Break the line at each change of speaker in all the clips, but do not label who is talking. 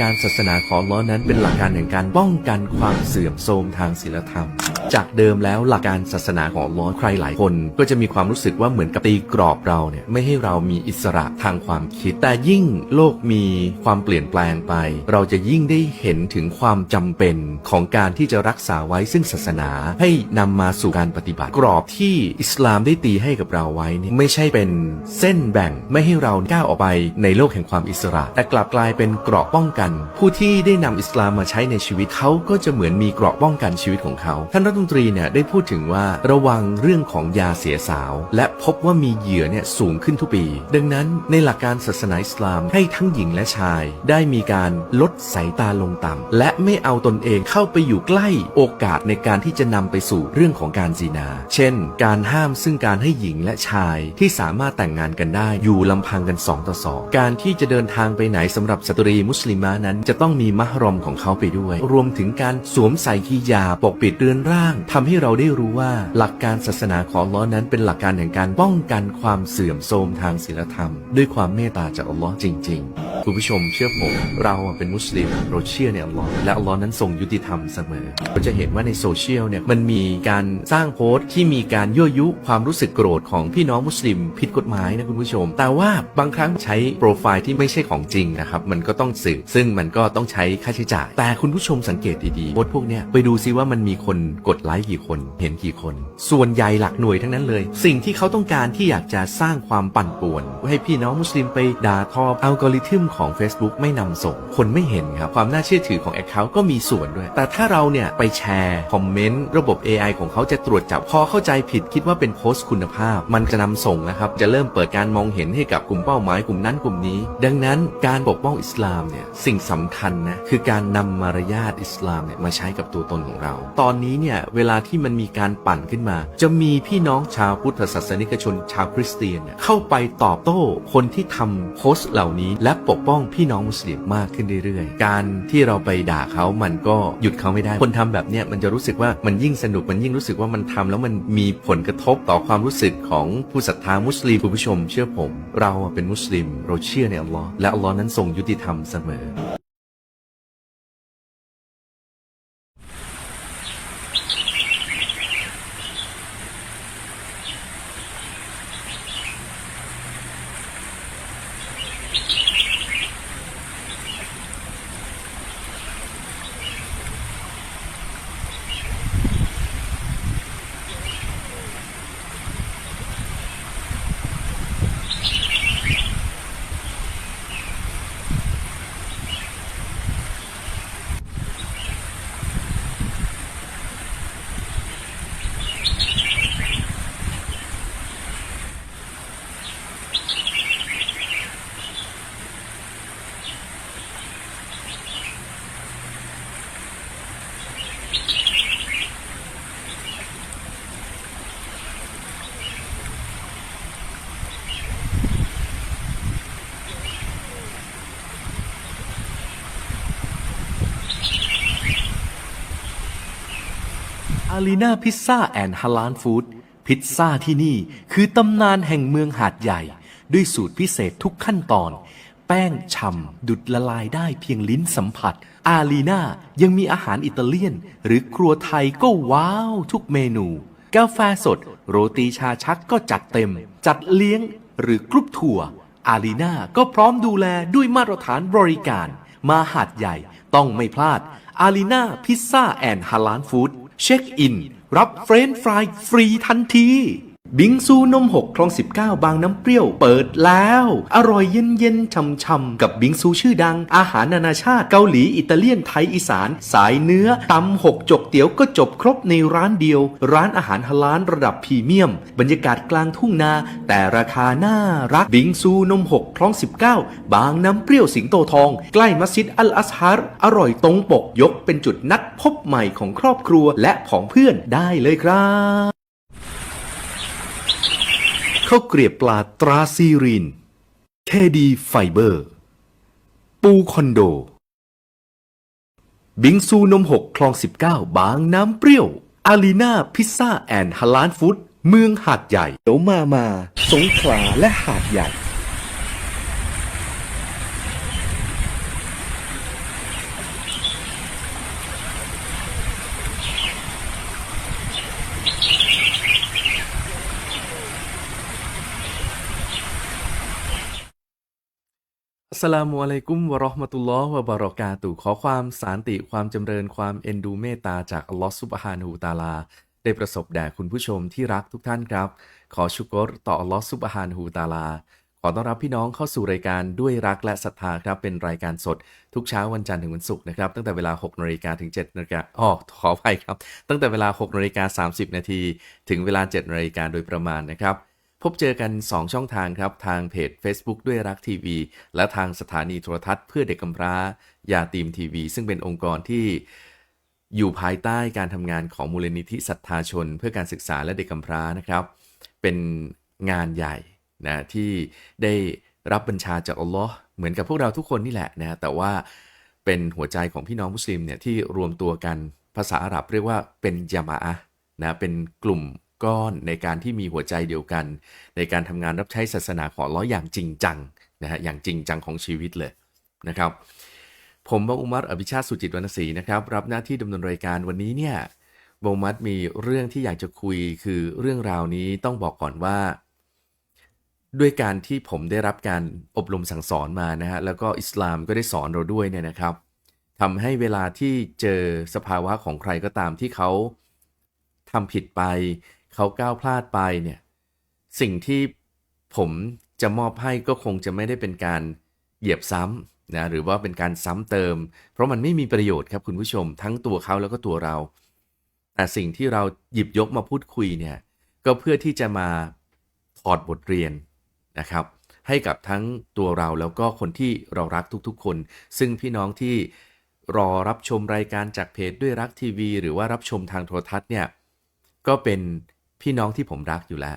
การศาสนาของล้อนั้นเป็นหลักการแห่งการป้องกันความเสื่อมโทรมทางศีลธรรม จากเดิมแล้วหลักการศาสนาของล้อใครหลายคน ก็จะมีความรู้สึกว่าเหมือนกับตีกรอบเราเนี่ยไม่ให้เรามีอิสระทางความคิด แต่ยิ่งโลกมีความเปลี่ยนแปลงไป เราจะยิ่งได้เห็นถึงความจำเป็นของการที่จะรักษาไว้ซึ่งศาสนาให้นำมาสู่การปฏิบัติกรอบที่อิสลามได้ตีให้กับเราไว้นี่ไม่ใช่เป็นเส้นแบ่งไม่ให้เราก้าวออกไปในโลกแห่งความอิสระ แต่กลับกลายเป็นเกราะป้องกัน ผู้ที่ได้นำอิสลามมาใช้ในชีวิตเขาก็จะเหมือนมีเกราะป้องกันชีวิตของเขาท่านรัฐมนตรีเนี่ยได้พูดถึงว่าระวังเรื่องของยาเสียสาว และพบว่ามีเหยื่อเนี่ยสูงขึ้นทุกปี ดังนั้นในหลักการศาสนาอิสลามให้ทั้งหญิงและชาย ได้มีการลดสายตาลงต่ำและไม่เอาตนเองเข้าไปอยู่ใกล้โอกาสในการที่จะนำไปสู่เรื่องของการจีนา เช่น การห้ามซึ่งการให้หญิงและชายที่สามารถแต่งงานกันได้อยู่ลำพังกันสองต่อสองการที่จะเดินทางไปไหนสำหรับสตรีมุสลิมะนั้นจะต้องมีมหรอมของเขาไปด้วย รวมถึงการสวมใส่ฮิญาปกปิดเรือนร่างทำให้เราได้รู้ว่าหลักการศาสนาของลลอนั้นเป็นหลักการแห่งการป้องกันความเสื่อมโทรมทางศีลธรรม ด้วยความเมตตาจากอัลลอฮ์จริง ๆ คุณผู้ชมเชื่อผม เราเป็นมุสลิมเราเชื่อในอัลลอฮ์และอัลลอฮ์นั้นทรงยุติธรรมเสมอเราจะเห็นว่าในโซเชียลเนี่ยมันมีการสร้างโพสต์ที่มีการยั่วยุความรู้สึกโกรธของพี่น้องมุสลิม ผิดกฎหมายนะคุณผู้ชม แต่ว่าบางครั้งใช้โปรไฟล์ที่ไม่ใช่ของจริงนะครับมันก็ต้องสืบซึ่งมันก็ต้องใช้ค่าใช้จ่าย แต่คุณผู้ชมสังเกตดีๆโพสต์พวกเนี้ยไปดูซิว่ามันมีคนกดไลค์กี่คน เห็นกี่คน ส่วนใหญ่หลักหน่วยทั้งนั้นเลย สิ่งที่เขาต้องการที่อยากจะสร้างความปั่นป่วน ให้พี่น้องมุสลิมไปด่าทออัลกอริทึมของ Facebook ไม่นำส่ง คนไม่เห็นครับ ความน่าเชื่อถือของแอคเคาท์ก็มีส่วนด้วย แต่ถ้าเราเนี่ยไปแชร์คอมเมนต์ระบบ AI ของเขาจะตรวจจับพอเข้าใจผิดคิดว่าเป็นโพสต์คุณภาพ มันจะนำส่งนะครับจะเริ่มเปิดการมองเห็นให้กับกลุ่มเป้าหมายกลุ่มนั้นกลุ่มนี้ ดังนั้นการปกป้องอิสลามเนี่ยสิ่งสำคัญนะคือการนำมารยาทอิสลามเนี่ยมาใช้กับตัวตนของเรา ตอนนี้เนี่ยเวลาที่มันมีการปั่นขึ้นมา จะมีพี่น้องชาวพุทธศาสนิกชนชาวคริสเตียนเข้าไปตอบโต้คนที่ทำโพสต์เหล่านี้ และปกป้องพี่น้องมุสลิมมากขึ้นเรื่อยๆ การที่เราไปด่าเขามันก็หยุดเขาไม่ได้ คนทำแบบเนี้ยมันจะรู้สึกว่ามันยิ่งสนุกมันยิ่งรู้สึกว่ามันทำแล้วมันมีผลกระทบต่อความรู้สึกของผู้ศรัทธามุสลิมคุณผู้ชม เชื่อผม เราเป็นมุสลิม เราเชื่อในอัลลอฮ์และอัลลอฮ์นั้นทรงยุติธรรมเสมอ อารีนาพิซซ่าแอนด์ฮาลานฟู้ดพิซซ่าที่นี่คือตำนานแห่งเมืองหาดใหญ่ ด้วยสูตรพิเศษทุกขั้นตอน แป้งฉ่ำดุดละลายได้เพียงลิ้นสัมผัส อารีนายังมีอาหารอิตาเลียน หรือครัวไทยก็ว้าวทุกเมนู กาแฟสด โรตีชาชักก็จัดเต็ม จัดเลี้ยงหรือกรุ๊ปทัวร์อารีนาก็พร้อมดูแลด้วยมาตรฐานบริการ มาหาดใหญ่ต้องไม่พลาดอารีนาพิซซ่าแอนด์ฮาลานฟู้ด เช็คอิน รับเฟรนฟรายฟรีทันที บิงซูนมหกคลอง 19 บางน้ำเปรี้ยวเปิดแล้ว อร่อยเย็นเย็นๆช่ำๆกับบิงซูชื่อดัง อาหารนานาชาติเกาหลี อิตาเลียนไทยอีสาน สายเนื้อตำหกจกเตี๋ยวก็จบครบในร้านเดียว ร้านอาหารฮาลาลระดับพรีเมียม บรรยากาศกลางทุ่งนา แต่ราคาน่ารักบิงซูนมหกคลอง 19 บางน้ำเปรี้ยวสิงโตทอง ใกล้มัสยิดอัลอัสฮาร์อร่อยตรงปกยกเป็นจุดนัดพบใหม่ของครอบครัวและของเพื่อนได้เลยครับ ข้าวเกลียบปลาตราซีรีน เคดีไฟเบอร์ ปูคอนโด บิงซูนมหกคลอง 19 บางน้ำเปรี้ยว อารีนาพิซซ่าแอนด์ฮาลานฟู้ดเมืองหาดใหญ่เดี๋ยวมามา สงขลาและหาดใหญ่ สลามุอะลัยกุมวะราะห์มะตุลลอฮ์วะบะราะกาตุขอความสานติความจำเริญความเอ็นดูเมตตาจากอัลลอฮ์ซุบฮานฮูตาลา ได้ประสบแด่คุณผู้ชมที่รักทุกท่านครับ ขอชุกรต่ออัลลอฮ์ซุบฮานฮูตาลา ขอต้อนรับพี่น้องเข้าสู่รายการด้วยรักและศรัทธาครับ เป็นรายการสด ทุกเช้าวันจันทร์ถึงวันศุกร์นะครับ ตั้งแต่เวลา6นาฬิกาถึง7นาฬิกาอ๋อขออภัยครับ ตั้งแต่เวลา6นาฬิกา30นาทีถึงเวลา7นาฬิกาโดยประมาณนะครับ พบเจอกัน 2 ช่องทางครับ ทางเพจ Facebook ด้วยรักทีวี และทางสถานีโทรทัศน์เพื่อเด็กกำพร้ายาตีมทีวี ซึ่งเป็นองค์กรที่อยู่ภายใต้การทำงานของมูลนิธิศรัทธาชน เพื่อการศึกษาและเด็กกำพร้านะครับ เป็นงานใหญ่นะที่ได้รับบัญชาจากอัลลอฮ์เหมือนกับพวกเราทุกคนนี่แหละนะแต่ว่าเป็นหัวใจของพี่น้องมุสลิมเนี่ยที่รวมตัวกันภาษาอาหรับเรียกว่าเป็นยามาอะนะเป็นกลุ่ม ก้อนในการที่มีหัวใจเดียวกัน ในการทำงานรับใช้ศาสนาของอัลเลาะห์อย่างจริงจังนะฮะอย่างจริงจังของชีวิตเลยนะครับ ผมบงอุมัรอภิชาติสุจิตวรรณศรีนะครับ รับหน้าที่ดำเนินรายการวันนี้เนี่ยบงอุมัรมีเรื่องที่อยากจะคุยคือเรื่องราวนี้ต้องบอกก่อนว่า ด้วยการที่ผมได้รับการอบรมสั่งสอนมานะฮะแล้วก็อิสลามก็ได้สอนเราด้วยเนี่ยนะครับทำให้เวลาที่เจอสภาวะของใครก็ตามที่เขาทำผิดไป เขาก้าวพลาดไปเนี่ยสิ่งที่ผมจะมอบให้ก็คงจะไม่ได้เป็นการเหยียบซ้ำนะหรือว่าเป็นการซ้ำเติม เพราะมันไม่มีประโยชน์ครับคุณผู้ชม ทั้งตัวเขาแล้วก็ตัวเรา แต่สิ่งที่เราหยิบยกมาพูดคุยเนี่ยก็เพื่อที่จะมาถอดบทเรียนนะครับให้กับทั้งตัวเราแล้วก็คนที่เรารักทุกๆ คน ซึ่งพี่น้องที่รอรับชมรายการจากเพจด้วยรักทีวี หรือว่ารับชมทางโทรทัศน์เนี่ยก็เป็น พี่น้องที่ผมรักอยู่แล้ว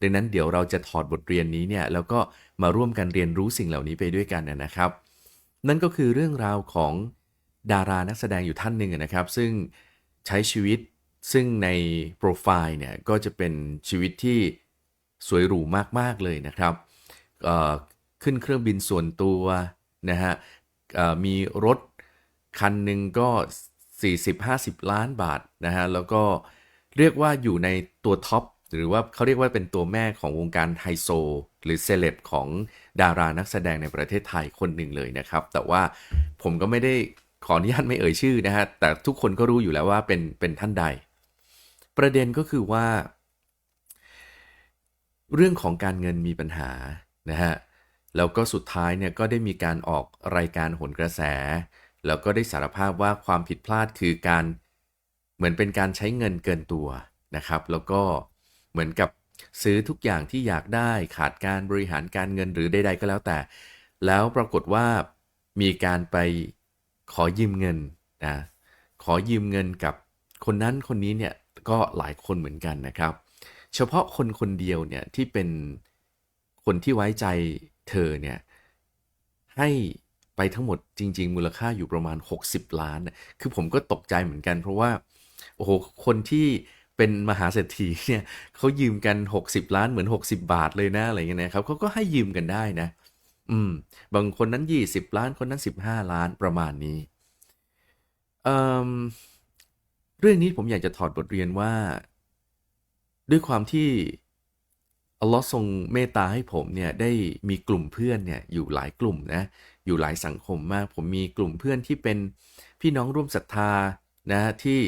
ดังนั้นเดี๋ยวเราจะถอดบทเรียนนี้เนี่ยแล้วก็มาร่วมกันเรียนรู้สิ่งเหล่านี้ไปด้วยกันนะครับ นั่นก็คือเรื่องราวของดารานักแสดงอยู่ท่านหนึ่งนะครับ ซึ่งใช้ชีวิตซึ่งในโปรไฟล์เนี่ยก็จะเป็นชีวิตที่สวยหรูมากๆเลยนะครับขึ้นเครื่องบินส่วนตัวนะฮะมีรถคันหนึ่งก็ 40-50 ล้านบาทนะฮะแล้วก็ เรียกว่าอยู่ในตัวท็อปหรือว่าเขาเรียกว่าเป็นตัวแม่ของวงการไฮโซ หรือเซเลบของดารานักแสดงในประเทศไทยคนหนึ่งเลยนะครับ แต่ว่าผมก็ไม่ได้ขออนุญาตไม่เอ่ยชื่อนะฮะแต่ทุกคนก็รู้อยู่แล้วว่าเป็นเป็นท่านใด ประเด็นก็คือว่า เรื่องของการเงินมีปัญหานะฮะแล้วก็สุดท้ายเนี่ยก็ได้มีการออกรายการหนกระแส แล้วก็ได้สารภาพว่าความผิดพลาดคือการ เหมือนเป็นการใช้เงินเกินตัวนะครับ แล้วก็เหมือนกับซื้อทุกอย่างที่อยากได้ขาดการบริหารการเงินหรือใดๆก็แล้วแต่ แล้วปรากฏว่ามีการไปขอยืมเงินนะขอยืมเงินกับคนนั้นคนนี้เนี่ยก็หลายคนเหมือนกันนะครับ เฉพาะคนคนเดียวเนี่ยที่เป็นคนที่ไว้ใจเธอเนี่ยให้ไปทั้งหมดจริง ๆ มูลค่าอยู่ประมาณ 60 ล้าน คือผมก็ตกใจเหมือนกัน เพราะว่า โอ้โหคนที่เป็นมหาเศรษฐีเนี่ยเขายืมกัน 60 ล้านเหมือน 60 บาทเลยนะอะไรเงี้ยนะครับเขาก็ให้ยืมกันได้นะ อืม บางคนนั้น 20 ล้านคนนั้น 15 ล้านประมาณนี้เอ่มเรื่องนี้ผมอยากจะถอดบทเรียนว่า ด้วยความที่อัลลอฮ์ทรงเมตตาให้ผมเนี่ยได้มีกลุ่มเพื่อนเนี่ยอยู่หลายกลุ่มนะอยู่หลายสังคมมาก ผมมีกลุ่มเพื่อนที่เป็นพี่น้องร่วมศรัทธานะที่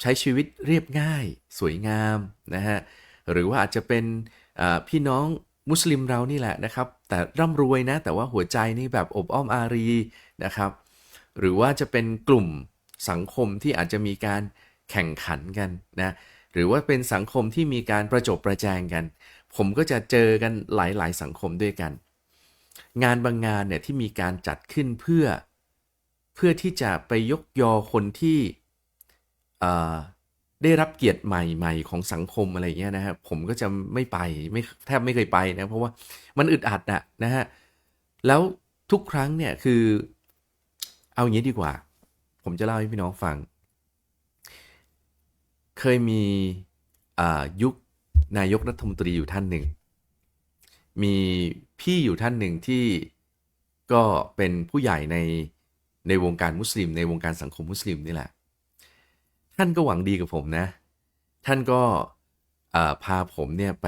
ใช้ชีวิตเรียบง่ายสวยงามนะฮะหรือว่าอาจจะเป็นพี่น้องมุสลิมเรานี่แหละนะครับ แต่ร่ำรวยนะ แต่ว่าหัวใจนี่แบบอบอ้อมอารีนะครับ หรือว่าจะเป็นกลุ่มสังคมที่อาจจะมีการแข่งขันกันนะหรือว่าเป็นสังคมที่มีการประจบประแจงกัน ผมก็จะเจอกันหลายๆ สังคมด้วยกัน งานบางงานเนี่ยที่มีการจัดขึ้นเพื่อ เพื่อที่จะไปยกยอคนที่ ได้รับเกียรติใหม่ๆของสังคมอะไรเงี้ยนะฮะผมก็จะไม่ไปไม่แทบไม่เคยไปนะเพราะว่ามันอึดอัดอะนะฮะแล้วทุกครั้งเนี่ยคือเอาอย่างนี้ดีกว่า ผมจะเล่าให้พี่น้องฟัง เคยมียุคนายกรัฐมนตรีอยู่ท่านหนึ่ง มีพี่อยู่ท่านหนึ่งที่ก็เป็นผู้ใหญ่ในในวงการมุสลิม ในวงการสังคมมุสลิมนี่แหละ ท่านก็หวังดีกับผมนะ ท่านก็พาผมเนี่ยไป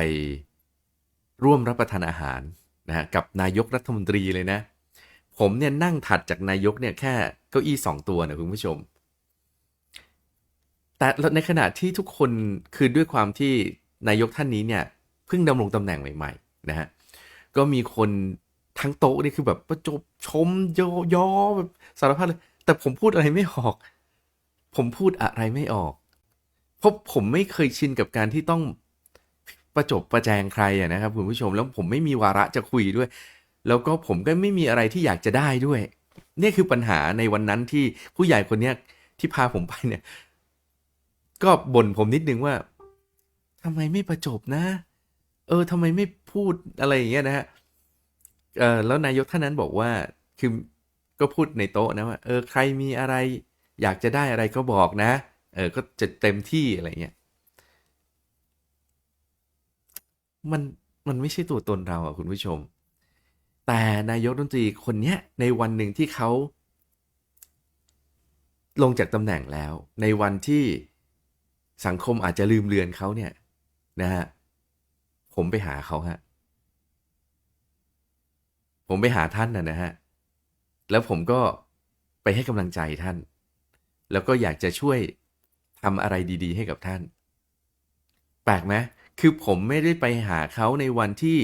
ร่วมรับประทานอาหารนะฮะกับนายกรัฐมนตรีเลยนะ ผมเนี่ยนั่งถัดจากนายกเนี่ยแค่เก้าอี้สองตัวนะคุณผู้ชม แต่ในขณะที่ทุกคนคือด้วยความที่นายกท่านนี้เนี่ยเพิ่งดำรงตำแหน่งใหม่ๆนะฮะก็มีคนทั้งโต๊ะนี่คือแบบประจบชมยอยอแบบสารพัดเลย แต่ผมพูดอะไรไม่ออก ผมพูดอะไรไม่ออกเพราะผมไม่เคยชินกับการที่ต้องประจบประแจงใครอะนะครับคุณผู้ชมแล้วผมไม่มีวาระจะคุยด้วย แล้วก็ผมก็ไม่มีอะไรที่อยากจะได้ด้วย นี่คือปัญหาในวันนั้นที่ผู้ใหญ่คนเนี้ยที่พาผมไปเนี่ย ก็บ่นผมนิดนึงว่าทำไมไม่ประจบนะ เออทำไมไม่พูดอะไรอย่างเงี้ยนะฮะเออแล้วนายกท่านนั้นบอกว่าคือก็พูดในโต๊ะนะว่าเออใครมีอะไร อยากจะได้อะไรก็บอกนะ เออ ก็จะเต็มที่อะไรเงี้ย มัน มันไม่ใช่ตัวตนเราอะคุณผู้ชม แต่นายกรัฐมนตรีคนเนี้ยในวันหนึ่งที่เขาลงจากตำแหน่งแล้ว ในวันที่สังคมอาจจะลืมเลือนเขาเนี่ยนะฮะ ผมไปหาเขาฮะ ผมไปหาท่านนะนะฮะ แล้วผมก็ไปให้กำลังใจท่าน แล้วก็อยากจะช่วยทำอะไรดีๆ ให้กับท่าน แปลกไหมคือผมไม่ได้ไปหาเขาในวันที่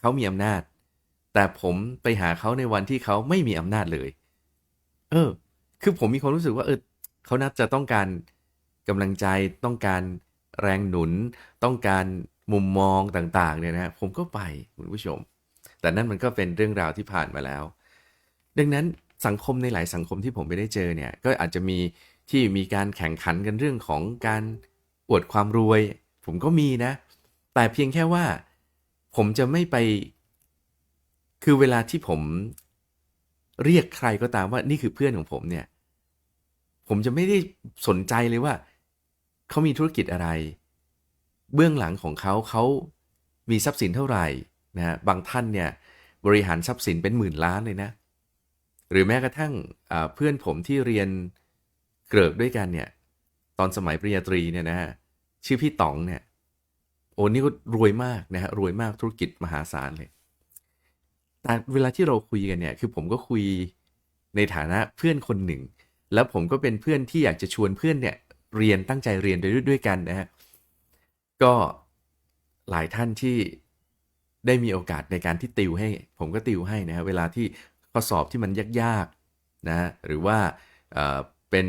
เขามีอำนาจ แต่ผมไปหาเขาในวันที่เขาไม่มีอำนาจเลย เออ คือผมมีความรู้สึกว่าเออเขาน่าจะต้องการกำลังใจต้องการแรงหนุน ต้องการมุมมองต่างๆเนี่ยนะผมก็ไปคุณผู้ชม แต่นั่นมันก็เป็นเรื่องราวที่ผ่านมาแล้ว ดังนั้น สังคมในหลายสังคมที่ผมไม่ได้เจอเนี่ยก็อาจจะมีที่มีการแข่งขันกันเรื่องของการอวดความรวย ผมก็มีนะ แต่เพียงแค่ว่าผมจะไม่ไป คือเวลาที่ผมเรียกใครก็ตามว่านี่คือเพื่อนของผมเนี่ย ผมจะไม่ได้สนใจเลยว่าเขามีธุรกิจอะไร เบื้องหลังของเขาเขามีทรัพย์สินเท่าไหร่นะบางท่านเนี่ยบริหารทรัพย์สินเป็นหมื่นล้านเลยนะ หรือแม้กระทั่งเพื่อนผมที่เรียนเกริกด้วยกันเนี่ย ตอนสมัยปริญญาตรีเนี่ยนะฮะชื่อพี่ต๋องเนี่ยโอ้นี่ก็รวยมากนะฮะรวยมากธุรกิจมหาศาลเลย แต่เวลาที่เราคุยกันเนี่ย คือผมก็คุยในฐานะเพื่อนคนหนึ่ง แล้วผมก็เป็นเพื่อนที่อยากจะชวนเพื่อนเนี่ยเรียนตั้งใจเรียนด้วยด้วยกันนะฮะก็หลายท่านที่ได้มีโอกาสในการที่ติวให้ ผมก็ติวให้นะฮะเวลาที่ ข้อสอบที่มันยากๆนะหรือว่าเป็น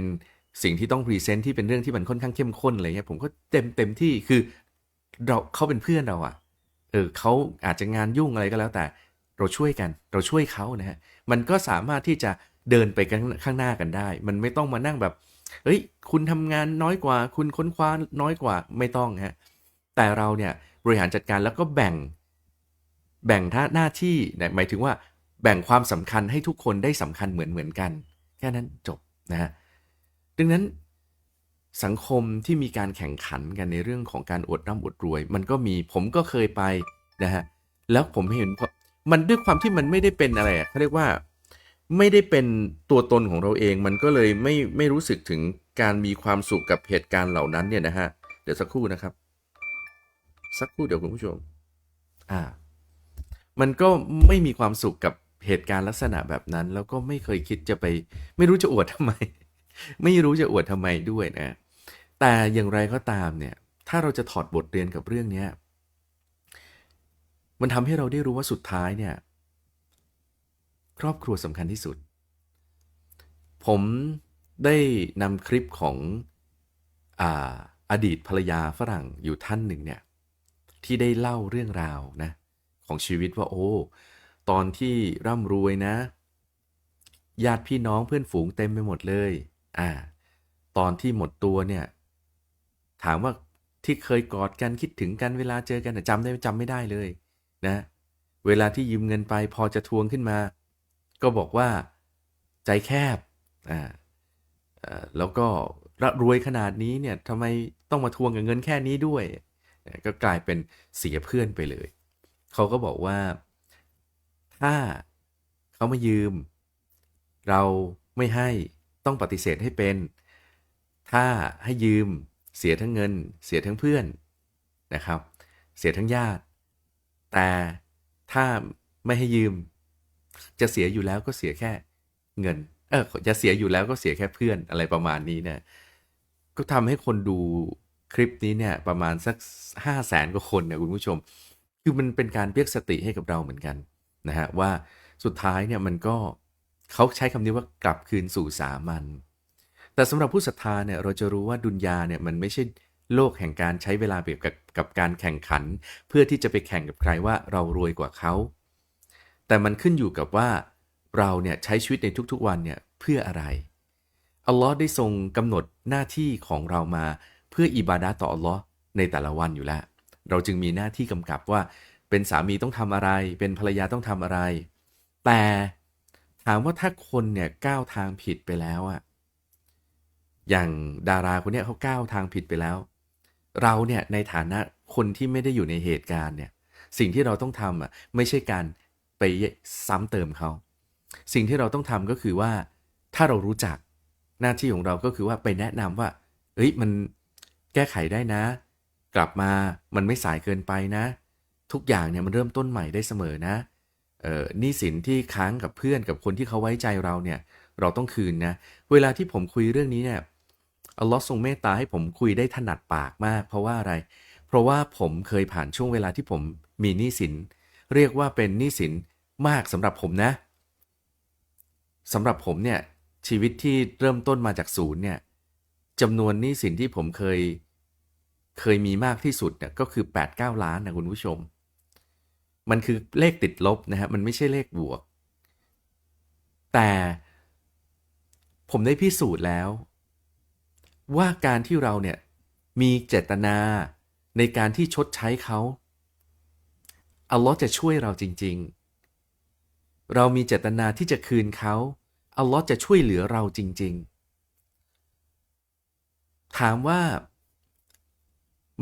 สิ่งที่ต้องพรีเซนต์ที่เป็นเรื่องที่มันค่อนข้างเข้มข้นอะไรเงี้ยผมก็เต็มเต็มที่คือเราเขาเป็นเพื่อนเราอะ่ะเออเขาอาจจะงานยุ่งอะไรก็แล้วแต่เราช่วยกันเราช่วยเขานะฮะมันก็สามารถที่จะเดินไปข้างหน้ากันได้ มันไม่ต้องมานั่งแบบเฮ้ยคุณทำงานน้อยกว่า คุณค้นคว้าน้อยกว่าไม่ต้องฮะแต่เราเนี่ยบริหารจัดการแล้วก็แบ่งแบ่งท่าหน้าที่หมายถึงว่า แบ่งความสำคัญให้ทุกคนได้สำคัญเหมือนเหมือนกัน แค่นั้นจบนะฮะดังนั้นสังคมที่มีการแข่งขันกันในเรื่องของการอดร่ำอดรวย มันก็มีผมก็เคยไปนะฮะแล้วผมเห็นมันด้วยความที่มันไม่ได้เป็นอะไรเขาเรียกว่าไม่ได้เป็นตัวตนของเราเอง มันก็เลยไม่ไม่รู้สึกถึงการมีความสุขกับเหตุการณ์เหล่านั้นเนี่ยนะฮะเดี๋ยวสักครู่นะครับ สักครู่เดี๋ยวคุณผู้ชม อ่า มันก็ไม่มีความสุขกับ เหตุการณ์ลักษณะแบบนั้น แล้วก็ไม่เคยคิดจะไป ไม่รู้จะอวดทำไม ไม่รู้จะอวดทำไมด้วยนะแต่อย่างไรก็ตามเนี่ยถ้าเราจะถอดบทเรียนกับเรื่องเนี้มันทำให้เราได้รู้ว่าสุดท้ายเนี่ย ครอบครัวสำคัญที่สุด ผมได้นำคลิปของออดีตภรรยาฝรั่งอยู่ท่านหนึ่งเนี่ย ที่ได้เล่าเรื่องราวนะ ของชีวิตว่าโอ้ ตอนที่ร่ำรวยนะ ญาติพี่น้องเพื่อนฝูงเต็มไปหมดเลย อ่า ตอนที่หมดตัวเนี่ย ถามว่าที่เคยกอดกันคิดถึงกันเวลาเจอกันจำได้จำไม่ได้เลยนะ เวลาที่ยืมเงินไปพอจะทวงขึ้นมา ก็บอกว่าใจแคบ อ่าแล้วก็รวยขนาดนี้เนี่ยทำไมต้องมาทวงกับเงินแค่นี้ด้วย ก็กลายเป็นเสียเพื่อนไปเลย เขาก็บอกว่า ถ้าเขามายืม เราไม่ให้ต้องปฏิเสธให้เป็น ถ้าให้ยืมเสียทั้งเงิน เสียทั้งเพื่อนนะครับ เสียทั้งญาติ แต่ถ้าไม่ให้ยืม จะเสียอยู่แล้วก็เสียแค่เงิน เออจะเสียอยู่แล้วก็เสียแค่เพื่อนอะไรประมาณนี้เนะก็ทำให้คนดูคลิปนี้เนี่ยประมาณสักห้าแสนกว่าคนเนี่ยคุณผู้ชม คือมันเป็นการเรียกสติให้กับเราเหมือนกัน นะฮะว่าสุดท้ายเนี่ยมันก็เขาใช้คำนี้ว่ากลับคืนสู่สามัญแต่สำหรับผู้ศรัทธาเนี่ยเราจะรู้ว่าดุนยาเนี่ยมันไม่ใช่โลกแห่งการใช้เวลาเปรียบกับกับการแข่งขัน เพื่อที่จะไปแข่งกับใครว่าเรารวยกว่าเขาแต่มันขึ้นอยู่กับว่าเราเนี่ยใช้ชีวิตในทุกๆวันเนี่ยเพื่ออะไรอัลลอฮ์ได้ทรงกำหนดหน้าที่ของเรามา เพื่ออิบาดะต่ออัลลอฮ์ในแต่ละวันอยู่แล้ว เราจึงมีหน้าที่กำกับว่า เป็นสามีต้องทำอะไร เป็นภรรยาต้องทำอะไร แต่ถามว่าถ้าคนเนี่ยก้าวทางผิดไปแล้วอะอย่างดาราคนเนี้ยเขาก้าวทางผิดไปแล้ว เราเนี่ยในฐานะคนที่ไม่ได้อยู่ในเหตุการณ์เนี่ย สิ่งที่เราต้องทำอะไม่ใช่การไปซ้ำเติมเขาสิ่งที่เราต้องทำก็คือว่า ถ้าเรารู้จักหน้าที่ของเราก็คือว่าไปแนะนำว่าเอ้ยมันแก้ไขได้นะ กลับมามันไม่สายเกินไปนะ ทุกอย่างเนี่ยมันเริ่มต้นใหม่ได้เสมอนะเอ่อนี้สินที่ค้างกับเพื่อนกับคนที่เขาไว้ใจเราเนี่ยเราต้องคืนนะ เวลาที่ผมคุยเรื่องนี้เนี่ยอัลลอฮ์ทรงเมตตาให้ผมคุยได้ถนัดปากมาก เพราะว่าอะไร เพราะว่าผมเคยผ่านช่วงเวลาที่ผมมีหนี้สิน เรียกว่าเป็นหนี้สินมากสำหรับผมนะสำหรับผมเนี่ยชีวิตที่เริ่มต้นมาจากศูนย์เนี่ยจำนวนหนี้สินที่ผมเคยเคยมีมากที่สุดเนี่ยก็คือ8-9ล้านนะคุณผู้ชม มันคือเลขติดลบนะฮะมันไม่ใช่เลขบวก แต่ผมได้พิสูจน์แล้ว ว่าการที่เราเนี่ยมีเจตนาในการที่ชดใช้เขาอัลลอฮ์จะช่วยเราจริง ๆ เรามีเจตนาที่จะคืนเขาอัลลอฮ์จะช่วยเหลือเราจริง ๆ ถามว่า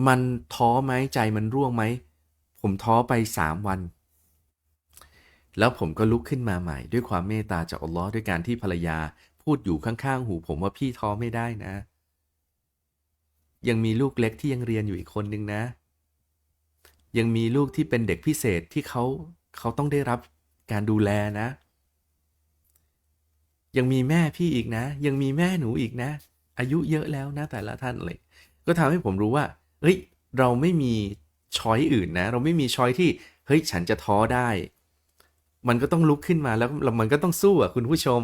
มันท้อไหมใจมันร่วงไหม ผมท้อไปสามวัน แล้วผมก็ลุกขึ้นมาใหม่ด้วยความเมตตาจากอัลลอฮ์ด้วยการที่ภรรยาพูดอยู่ข้างๆ หูผมว่าพี่ท้อไม่ได้นะ ยังมีลูกเล็กที่ยังเรียนอยู่อีกคนนึงนะ ยังมีลูกที่เป็นเด็กพิเศษที่เขาเขาต้องได้รับการดูแลนะ ยังมีแม่พี่อีกนะ ยังมีแม่หนูอีกนะ อายุเยอะแล้วนะแต่ละท่านเลย ก็ทำให้ผมรู้ว่าเฮ้ยเราไม่มี ช้อยอื่นนะ เราไม่มีช้อยที่เฮ้ยฉันจะท้อได้ มันก็ต้องลุกขึ้นมาแล้วมันก็ต้องสู้อะคุณผู้ชม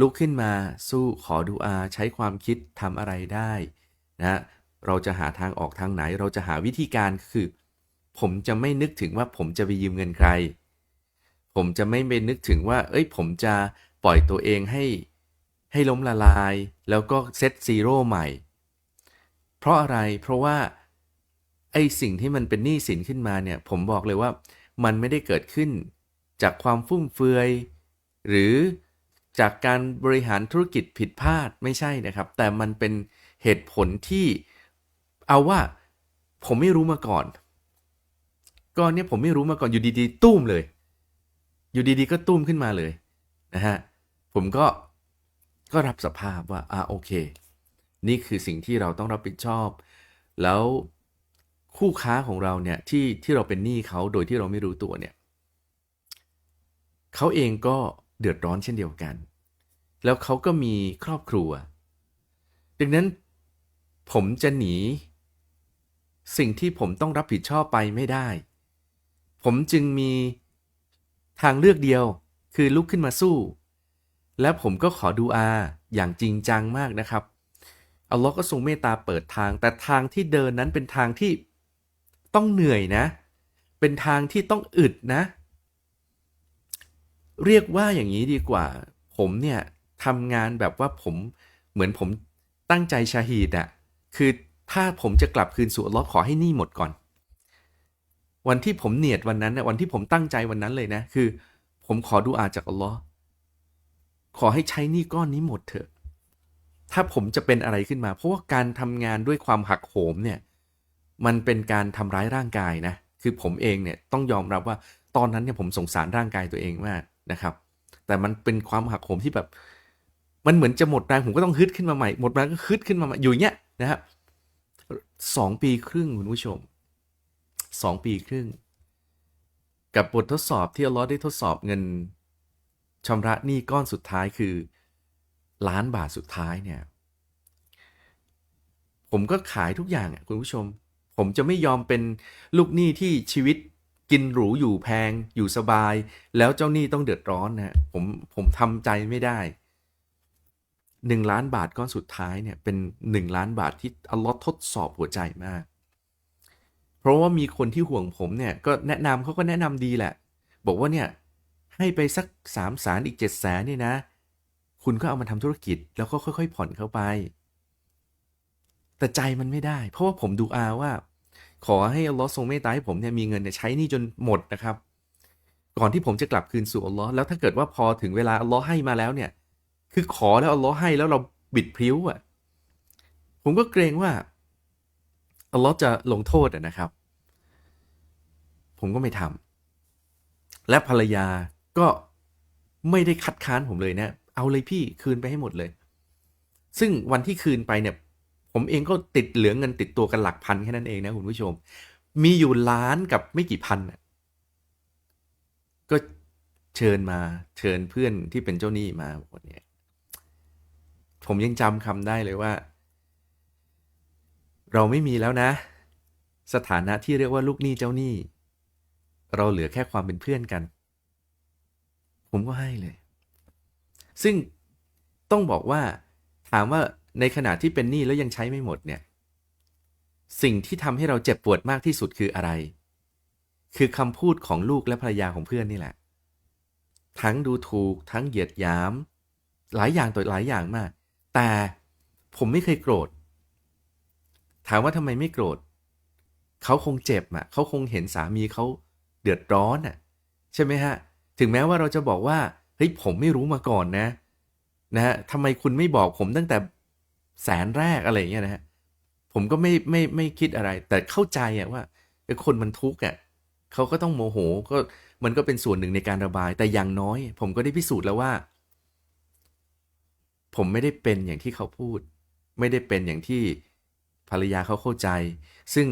ลุกขึ้นมาสู้ขอดูอาใช้ความคิดทำอะไรได้นะเราจะหาทางออกทางไหน เราจะหาวิธีการคือ ผมจะไม่นึกถึงว่าผมจะไปยืมเงินใคร ผมจะไม่ไปนึกถึงว่า เอ้ย ผมจะปล่อยตัวเองให้ให้ล้มละลาย แล้วก็เซตซีโร่ใหม่ เพราะอะไรเพราะว่า ไอสิ่งที่มันเป็นหนี้สินขึ้นมาเนี่ยผมบอกเลยว่ามันไม่ได้เกิดขึ้น จากความฟุ่มเฟือย หรือจากการบริหารธุรกิจผิดพลาดไม่ใช่นะครับ แต่มันเป็นเหตุผลที่เอาว่าผมไม่รู้มาก่อนก็เนี่ยผมไม่รู้มาก่อนอยู่ดีๆ ตุ้มเลย อยู่ดีๆ ก็ตุ้มขึ้นมาเลยนะฮะผมก็ก็รับสภาพว่าอ่าโอเค นี่คือสิ่งที่เราต้องรับผิดชอบ แล้ว คู่ค้าของเราเนี่ยที่ที่เราเป็นหนี้เขาโดยที่เราไม่รู้ตัวเนี่ยเขาเองก็เดือดร้อนเช่นเดียวกัน แล้วเขาก็มีครอบครัว ดังนั้นผมจะหนี สิ่งที่ผมต้องรับผิดชอบไปไม่ได้ ผมจึงมีทางเลือกเดียวคือลุกขึ้นมาสู้ และผมก็ขอดูอาอย่างจริงจังมากนะครับอัลลอฮ์ก็ทรงเมตตาเปิดทาง แต่ทางที่เดินนั้นเป็นทางที่ ต้องเหนื่อยนะ เป็นทางที่ต้องอึดนะ เรียกว่าอย่างนี้ดีกว่า ผมเนี่ยทำงานแบบว่าผมเหมือนผมตั้งใจชาฮีดอะคือถ้าผมจะกลับคืนสู่อัลลอฮ์ขอให้หนี่หมดก่อน วันที่ผมเนียดวันนั้นนะวันที่ผมตั้งใจวันนั้นเลยนะ คือ ผมขอดูอาจากอัลลอฮ์ขอให้ใช้หนี้ก้อนนี้หมดเถอะ ถ้าผมจะเป็นอะไรขึ้นมา เพราะว่าการทำงานด้วยความหักโหมเนี่ย มันเป็นการทำร้ายร่างกายนะ คือผมเองเนี่ยต้องยอมรับว่าตอนนั้นเนี่ยผมสงสารร่างกายตัวเองมากนะครับ แต่มันเป็นความหักโหมที่แบบ มันเหมือนจะหมดแรงผมก็ต้องฮึดขึ้นมาใหม่ หมดแรงก็ฮึดขึ้นมาใหม่อยู่เงี้ยนะครับสองปีครึ่งคุณผู้ชมสองปีครึ่ง กับบททดสอบที่อัลลอฮ์ได้ทดสอบเงินชำระหนี้ก้อนสุดท้ายคือ ล้านบาทสุดท้ายเนี่ย ผมก็ขายทุกอย่างอะคุณผู้ชม ผมจะไม่ยอมเป็นลูกหนี้ที่ชีวิตกินหรูอยู่แพงอยู่สบาย แล้วเจ้าหนี้ต้องเดือดร้อนนะผมผมทำใจไม่ได้หนึ่งล้านบาทก้อนสุดท้ายเนี่ยเป็นหนึ่งล้านบาทที่อัลลอฮ์ทดสอบหัวใจมาก เพราะว่ามีคนที่ห่วงผมเนี่ยก็แนะนำเขาก็แนะนำดีแหละ บอกว่าเนี่ยให้ไปสักสามแสนอีกเจ็ดแสนนี่นะ คุณก็เอามาทำธุรกิจแล้วก็ค่อย ๆ ผ่อนเข้าไป แต่ใจมันไม่ได้ เพราะว่าผมดูอาว่า ขอให้อัลลอฮ์ทรงเมตตาให้ผมเนี่ยมีเงินเนี่ยใช้นี่จนหมดนะครับ ก่อนที่ผมจะกลับคืนสู่อัลลอฮ์แล้วถ้าเกิดว่าพอถึงเวลาอัลลอฮ์ให้มาแล้วเนี่ย คือขอแล้วอัลลอฮ์ให้แล้วเราบิดพริ้วอะผมก็เกรงว่าอัลลอฮ์จะลงโทษะนะครับ ผมก็ไม่ทำและภรรยาก็ไม่ได้คัดค้านผมเลยนะ เอาเลยพี่คืนไปให้หมดเลย ซึ่งวันที่คืนไปเนี่ย ผมเองก็ติดเหลือเงินติดตัวกันหลักพันแค่นั้นเองนะคุณผู้ชม มีอยู่ล้านกับไม่กี่พันก็เชิญมาเชิญเพื่อนที่เป็นเจ้าหนี้มาหมดเนี่ยผมยังจำคำได้เลยว่า เราไม่มีแล้วนะ สถานะที่เรียกว่าลูกหนี้เจ้าหนี้ เราเหลือแค่ความเป็นเพื่อนกัน ผมก็ให้เลย ซึ่งต้องบอกว่าถามว่า ในขณะที่เป็นหนี้แล้วยังใช้ไม่หมดเนี่ย สิ่งที่ทำให้เราเจ็บปวดมากที่สุดคืออะไร คือคำพูดของลูกและภรรยาของเพื่อนนี่แหละ ทั้งดูถูก ทั้งเหยียดหยาม หลายอย่างต่อหลายอย่างมาก แต่ผมไม่เคยโกรธ ถามว่าทำไมไม่โกรธ เขาคงเจ็บอะ เขาคงเห็นสามีเขาเดือดร้อนอะ ใช่ไหมฮะ ถึงแม้ว่าเราจะบอกว่า เฮ้ยผมไม่รู้มาก่อนนะ นะฮะทำไมคุณไม่บอกผมตั้งแต่ แสนแรกอะไรเงี้ยนะฮะผมก็ไม่ไม่ไม่คิดอะไร แต่เข้าใจอะว่าคนมันทุกข์อะเขาก็ต้องโมโหก็มันก็เป็นส่วนหนึ่งในการระบาย แต่อย่างน้อย ผมก็ได้พิสูจน์แล้วว่า ผมไม่ได้เป็นอย่างที่เขาพูด ไม่ได้เป็นอย่างที่ภรรยาเขาเข้าใจ ซึ่ง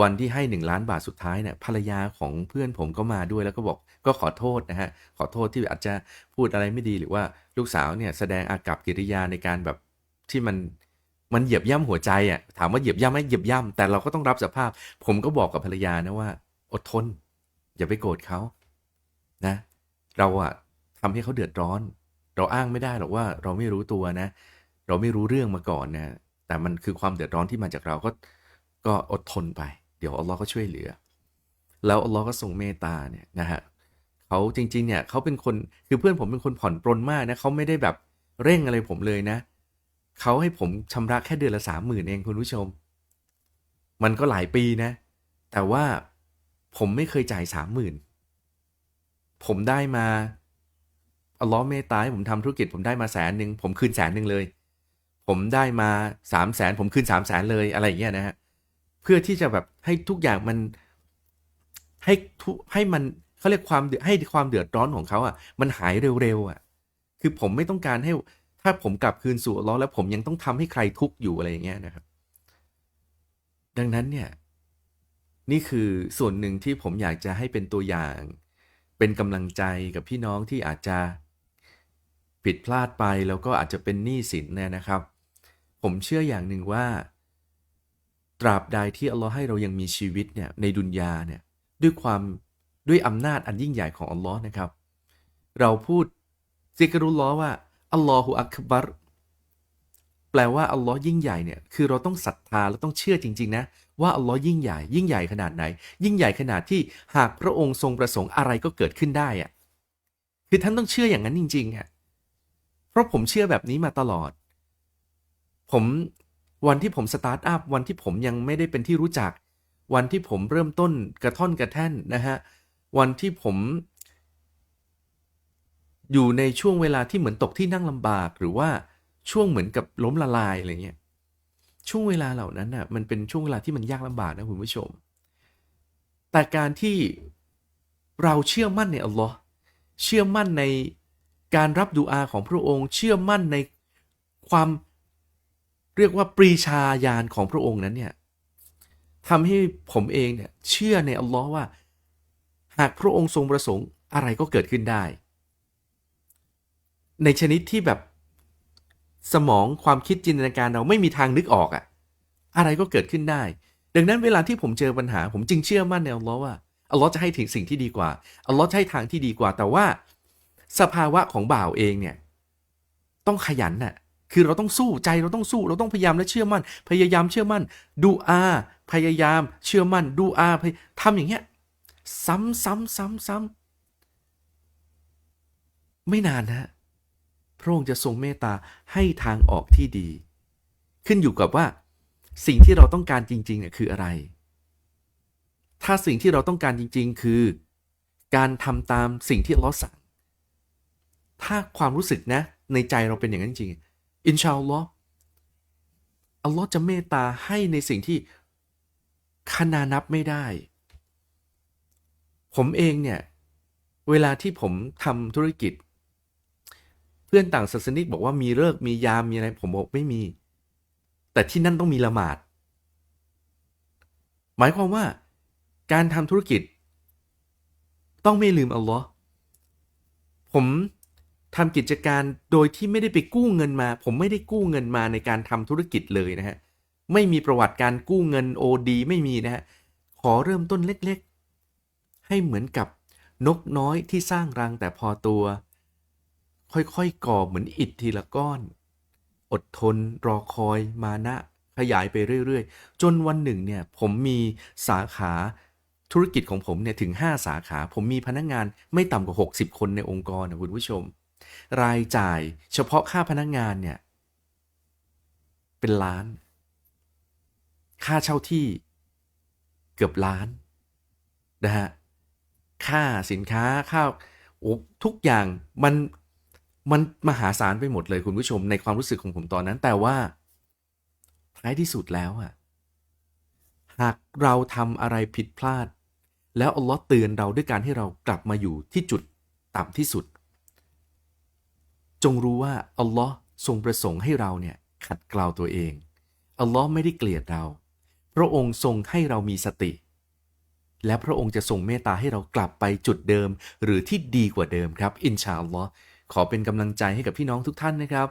วันที่ให้หนึ่งล้านบาทสุดท้ายเนี่ยภรรยาของเพื่อนผมก็มาด้วยแล้วก็บอกก็ขอโทษนะฮะขอโทษที่อาจจะพูดอะไรไม่ดีหรือว่าลูกสาวเนี่ยแสดงอากับกิริยาในการแบบที่มัน มันเหยียบย่ำหัวใจอะถามว่าเหยียบย่ำไหมเหยียบย่ำแต่เราก็ต้องรับสภาพ ผมก็บอกกับภรรยานะว่า อดทน อย่าไปโกรธเขานะ เราอะทำให้เขาเดือดร้อน เราอ้างไม่ได้หรอกว่าเราไม่รู้ตัวนะ เราไม่รู้เรื่องมาก่อนนะแต่มันคือความเดือดร้อนที่มาจากเราก็ก็อดทนไป เดี๋ยวอัลลอฮ์ก็ช่วยเหลือ แล้วอัลลอฮ์ก็ทรงเมตตาเนี่ยนะฮะเขาจริงๆเนี่ยเขาเป็นคนคือเพื่อนผมเป็นคนผ่อนปรนมากนะเขาไม่ได้แบบเร่งอะไรผมเลยนะเเขาให้ผมชำระแค่เดือนละสามหมื่นเองคุณผู้ชม มันก็หลายปีนะ แต่ว่าผมไม่เคยจ่ายสามหมื่นผมได้มาอัลลอฮ์เมตตาให้ผมทำธุรกิจผมได้มาแสนหนึ่งผมคืนแสนหนึ่งเลย ผมได้มาสามแสนผมคืนสามแสนเลยอะไรอย่างเงี้ยนะฮะเพื่อที่จะแบบให้ทุกอย่างมันให้ทุให้มันเขาเรียกความให้ความเดือดร้อนของเขาอะมันหายเร็วๆอะ คือผมไม่ต้องการให้ ถ้าผมกลับคืนสู่อัลลอฮ์แล้วผมยังต้องทำให้ใครทุกข์อยู่อะไรอย่างเงี้ยนะครับ ดังนั้นเนี่ย นี่คือส่วนหนึ่งที่ผมอยากจะให้เป็นตัวอย่าง เป็นกำลังใจกับพี่น้องที่อาจจะผิดพลาดไปแล้วก็อาจจะเป็นหนี้สินเนี่ยนะครับ ผมเชื่ออย่างหนึ่งว่า ตราบใดที่อัลลอฮ์ให้เรายังมีชีวิตเนี่ยในดุนยาเนี่ยด้วยความด้วยอำนาจอันยิ่งใหญ่ของอัลลอฮ์นะครับ เราพูดซิกรุลลอฮ์ว่า อัลลอฮฺอักบัรแปลว่าอัลลอฮ์ยิ่งใหญ่เนี่ยคือเราต้องศรัทธาและต้องเชื่อจริง ๆ นะ ว่าอัลลอฮ์ยิ่งใหญ่ ยิ่งใหญ่ขนาดไหน ยิ่งใหญ่ขนาดที่หากพระองค์ทรงประสงค์อะไรก็เกิดขึ้นได้อะคือท่านต้องเชื่ออย่างนั้นจริงๆอะเพราะผมเชื่อแบบนี้มาตลอด ผมวันที่ผมสตาร์ทอัพวันที่ผมยังไม่ได้เป็นที่รู้จัก วันที่ผมเริ่มต้นกระท่อนกระแท่นนะฮะวันที่ผม อยู่ในช่วงเวลาที่เหมือนตกที่นั่งลำบาก หรือว่าช่วงเหมือนกับล้มละลายอะไรเงี้ยช่วงเวลาเหล่านั้นน่ะมันเป็นช่วงเวลาที่มันยากลำบากนะคุณผู้ชม แต่การที่เราเชื่อมั่นในอัลลอฮ์เชื่อมั่นในการรับดูอาของพระองค์ เชื่อมั่นในความเรียกว่าปรีชาญาณของพระองค์นั้นเนี่ยทำให้ผมเองเนี่ยเชื่อในอัลลอฮ์ว่า หากพระองค์ทรงประสงค์อะไรก็เกิดขึ้นได้ ในชนิดที่แบบสมองความคิดจินตนาการเราไม่มีทางนึกออกอะอะไรก็เกิดขึ้นได้ ดังนั้นเวลาที่ผมเจอปัญหา ผมจึงเชื่อมั่นในอัลลอฮ์ว่าอัลลอฮ์จะให้ถึงสิ่งที่ดีกว่าอัลลอฮ์จะให้ทางที่ดีกว่า แต่ว่าสภาวะของบ่าวเองเนี่ย ต้องขยันน่ะคือเราต้องสู้ใจเราต้องสู้ เราต้องพยายามและเชื่อมั่น พยายามเชื่อมั่น ดูอาพยายามเชื่อมั่น ดูอาทำอย่างเงี้ย ซ้ำซ้ำซ้ำซ้ำไม่นานนะ พระองค์จะทรงเมตตาให้ทางออกที่ดี ขึ้นอยู่กับว่า สิ่งที่เราต้องการจริงๆเนี่ยคืออะไร ถ้าสิ่งที่เราต้องการจริง ๆ คือ การทำตามสิ่งที่เราสั่ง ถ้าความรู้สึกนะในใจเราเป็นอย่างนั้นจริงอินชาอัลลอฮ์อัลลอฮ์จะเมตตาให้ในสิ่งที่คนานับไม่ได้ ผมเองเนี่ย เวลาที่ผมทำธุรกิจ เพื่อนต่างศาสนิกบอกว่ามีเลิกมียามมีอะไร ผมบอกไม่มี แต่ที่นั่นต้องมีละหมาด หมายความว่าการทำธุรกิจ ต้องไม่ลืมอัลลอฮ์ผมทำกิจการโดยที่ไม่ได้ไปกู้เงินมา ผมไม่ได้กู้เงินมาในการทำธุรกิจเลยนะฮะไม่มีประวัติการกู้เงิน OD ไม่มีนะฮะขอเริ่มต้นเล็กๆ ให้เหมือนกับนกน้อยที่สร้างรังแต่พอตัว ค่อยๆก่อเหมือนอิฐทีละก้อน อดทนรอคอยมานะ ขยายไปเรื่อยๆ จนวันหนึ่งเนี่ยผมมีสาขาธุรกิจของผมเนี่ยถึง 5 สาขา ผมมีพนักงงานไม่ต่ำกว่า 60 คนในองค์กรนะคุณผู้ชม รายจ่ายเฉพาะค่าพนักงงานเนี่ยเป็นล้าน ค่าเช่าที่เกือบล้านนะฮะค่าสินค้าค่าโอ้ทุกอย่างมัน มันมหาศาลไปหมดเลยคุณผู้ชมในความรู้สึกของผมตอนนั้น แต่ว่า ท้ายที่สุดแล้วอะหากเราทำอะไรผิดพลาด แล้วอัลลอฮ์เตือนเราด้วยการให้เรากลับมาอยู่ที่จุดต่ำที่สุด จงรู้ว่าอัลลอฮ์ทรงประสงค์ให้เราเนี่ยขัดเกลาตัวเอง อัลลอฮ์ไม่ได้เกลียดเรา พระองค์ทรงให้เรามีสติ และพระองค์จะทรงเมตตาให้เรากลับไปจุดเดิม หรือที่ดีกว่าเดิมครับ อินชาอัลลอฮ์ ขอเป็นกำลังใจให้กับพี่น้องทุกท่านนะครับ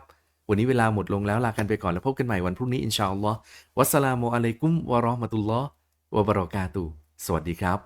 วันนี้เวลาหมดลงแล้วลากันไปก่อนแล้วพบกันใหม่วันพรุ่งนี้อินชาอัลลอฮ์วัสสลามุอะลัยกุมวะราะห์มะตุลลอฮ์วะบะรอกาตุสวัสดีครับ